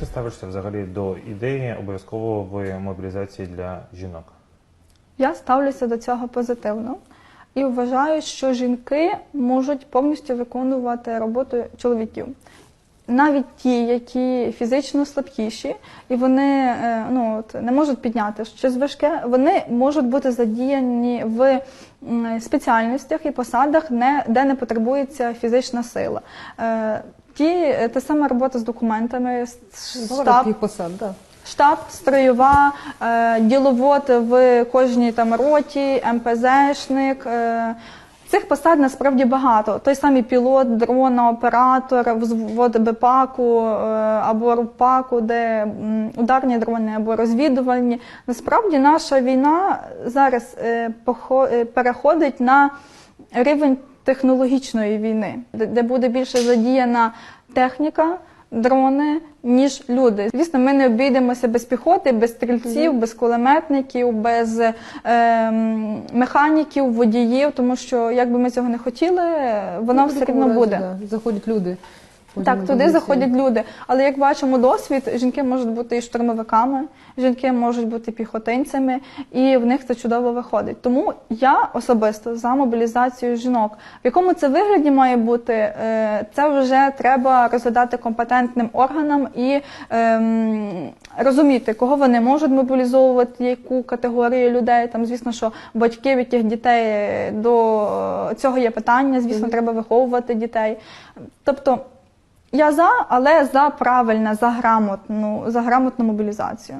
Ти ставишся взагалі до ідеї обов'язкової мобілізації для жінок? Я ставлюся до цього позитивно і вважаю, що жінки можуть повністю виконувати роботу чоловіків. Навіть ті, які фізично слабкіші, і вони е, ну, от, не можуть підняти щось важке, вони можуть бути задіяні в спеціальностях і посадах, не, де не потребується фізична сила. Е, Ті, е, та сама робота з документами, штаб, посад, так. штаб, строєва, діловод в кожній там роті, МПЗшник. Цих посад насправді багато. Той самий пілот, дрона, оператор, взвод БПАКу е, або РУПАКу, де ударні дрони або розвідувальні. Насправді наша війна зараз е, е, переходить на рівень технологічної війни, де буде більше задіяна техніка, дрони, ніж люди. Звісно, ми не обійдемося без піхоти, без стрільців, без кулеметників, без е, механіків, водіїв, тому що як би ми цього не хотіли, воно Ну, все одно рівно буде. да, Заходять люди. Так, туди заходять люди. Але як бачимо досвід, жінки можуть бути і штурмовиками, жінки можуть бути піхотинцями, і в них це чудово виходить. Тому я особисто за мобілізацію жінок. В якому це вигляді має бути, е, це вже треба розглядати компетентним органам і ем, розуміти, кого вони можуть мобілізовувати, яку категорію людей. Там, звісно, що батьків, яких дітей е, до цього є питання, звісно, треба виховувати дітей. Тобто. Я за, але за правильне, за грамотну, за грамотну мобілізацію.